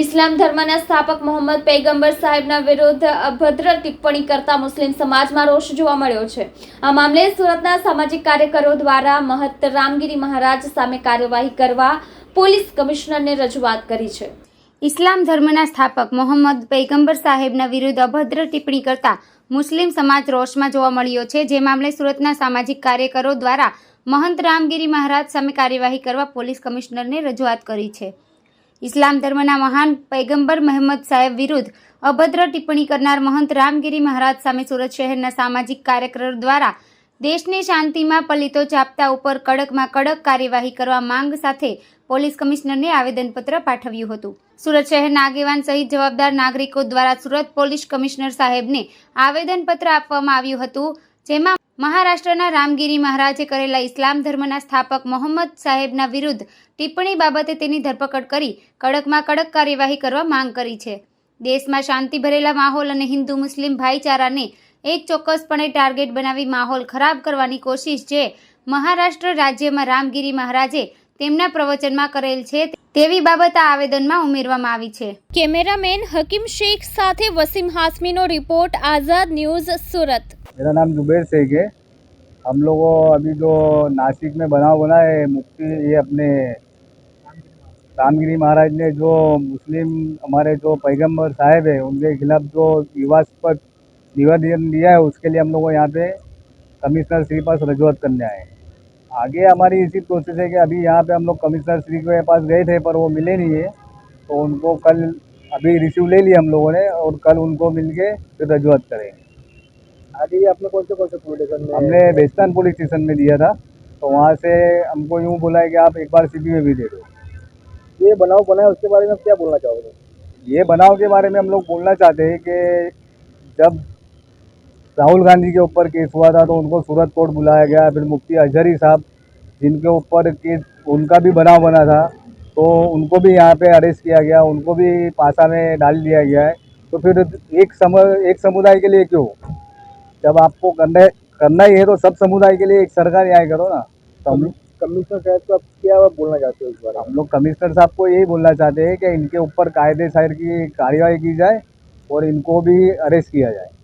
ઇસ્લામ ધર્મના સ્થાપક મોહમ્મદ પૈગંબર સાહેબના વિરુદ્ધ અભદ્ર ટિપ્પણી કરતા મુસ્લિમ સમાજમાં રોષ જોવા મળ્યો છે. આ મામલે સુરતના સામાજિક કાર્યકરો દ્વારા મહંત રામગીરી મહારાજ સામે કાર્યવાહી કરવા પોલીસ કમિશનરને રજૂઆત કરી છે. ઇસ્લામ ધર્મના સ્થાપક મોહમ્મદ પૈગંબર સાહેબના વિરુદ્ધ અભદ્ર ટિપ્પણી કરતા મુસ્લિમ સમાજ રોષમાં જોવા મળ્યો છે. જે મામલે સુરતના સામાજિક કાર્યકરો દ્વારા મહંત રામગીરી મહારાજ સામે કાર્યવાહી કરવા પોલીસ કમિશનરને રજૂઆત કરી છે. ઇસ્લામ ધર્મના મહાન પૈગંબર મહેમદ સાહેબ વિરુદ્ધ અભદ્ર ટિપ્પણી કરનાર મહંત રામગીરી મહારાજ સામે સુરત શહેરના સામાજિક કાર્યકરો દ્વારા દેશની શાંતિમાં પલિતો ચાપતા ઉપર કડકમાં કડક કાર્યવાહી કરવા માંગ સાથે પોલીસ કમિશનરને આવેદનપત્ર પાઠવ્યું હતું. સુરત શહેરના આગેવાન સહિત જવાબદાર નાગરિકો દ્વારા સુરત પોલીસ કમિશનર સાહેબને આવેદનપત્ર આપવામાં આવ્યું હતું, જેમાં મહારાષ્ટ્રના રામગીરી મહારાજે કરેલા ઇસ્લામ ધર્મના સ્થાપક મોહમ્મદ સાહેબના વિરુદ્ધ ટિપ્પણી બાબતે તેની ધરપકડ કરી કડકમાં કડક કાર્યવાહી કરવા માંગ કરી છે. દેશમાં શાંતિ ભરેલા માહોલ અને હિન્દુ મુસ્લિમ ભાઈચારાને એક ચોક્કસપણે ટાર્ગેટ બનાવી માહોલ ખરાબ કરવાની કોશિશ જે મહારાષ્ટ્ર રાજ્યમાં રામગીરી મહારાજે તેમના પ્રવચનમાં કરેલ છે તેવી બાબત આ આવેદનમાં ઉમેરવામાં આવી છે કેમેરામેન હકીમ શેખ સાથે વસીમ હાસમીનો રિપોર્ટ આઝાદ ન્યૂઝ સુરત मेरा नाम जुबेर शेख है हम लोग को अभी जो नासिक में बनाव बना है मुफ्ती ये अपने रामगिरी महाराज ने जो मुस्लिम हमारे जो पैगंबर साहब है उनके खिलाफ जो विवादास्पद निवेदन दिया है उसके लिए हम लोग को यहाँ पे कमिश्नर श्री पास रजूआत करने आए हैं आगे हमारी इसी प्रोसेस है कि अभी यहाँ पे हम लोग कमिश्नर श्री के पास गए थे पर वो मिले नहीं है। तो उनको कल अभी रिसीव ले लिया हम लोगों ने और कल उनको मिल के फिर रजूआत करेंगे आगे आपने कौन से कौन से पुलिस स्टेशन में हमने बेस्तान पुलिस स्टेशन में दिया था। तो वहाँ से हमको यूँ बोला है कि आप एक बार सीपी में भी दे दो। ये बनाव बनाया उसके बारे में क्या बोलना चाहोगे? ये बनाव के बारे में हम लोग बोलना चाहते हैं कि जब राहुल गांधी के ऊपर केस हुआ था तो उनको सूरत कोर्ट बुलाया गया फिर मुफ्ती अजहरी साहब जिनके ऊपर केस उनका भी बनाव बना था तो उनको भी यहाँ पे अरेस्ट किया गया उनको भी पासा में डाल दिया गया है। तो फिर एक सम एक समुदाय के लिए क्यों? जब आपको करना करना ही है तो सब समुदाय के लिए एक सरकार यहाँ करो ना। तो हम कमिश्नर साहब को आप क्या बोलना चाहते हो इस बारे हम लोग कमिश्नर साहब को यही बोलना चाहते हैं कि इनके ऊपर कायदे सायर की कार्रवाई की जाए और इनको भी अरेस्ट किया जाए।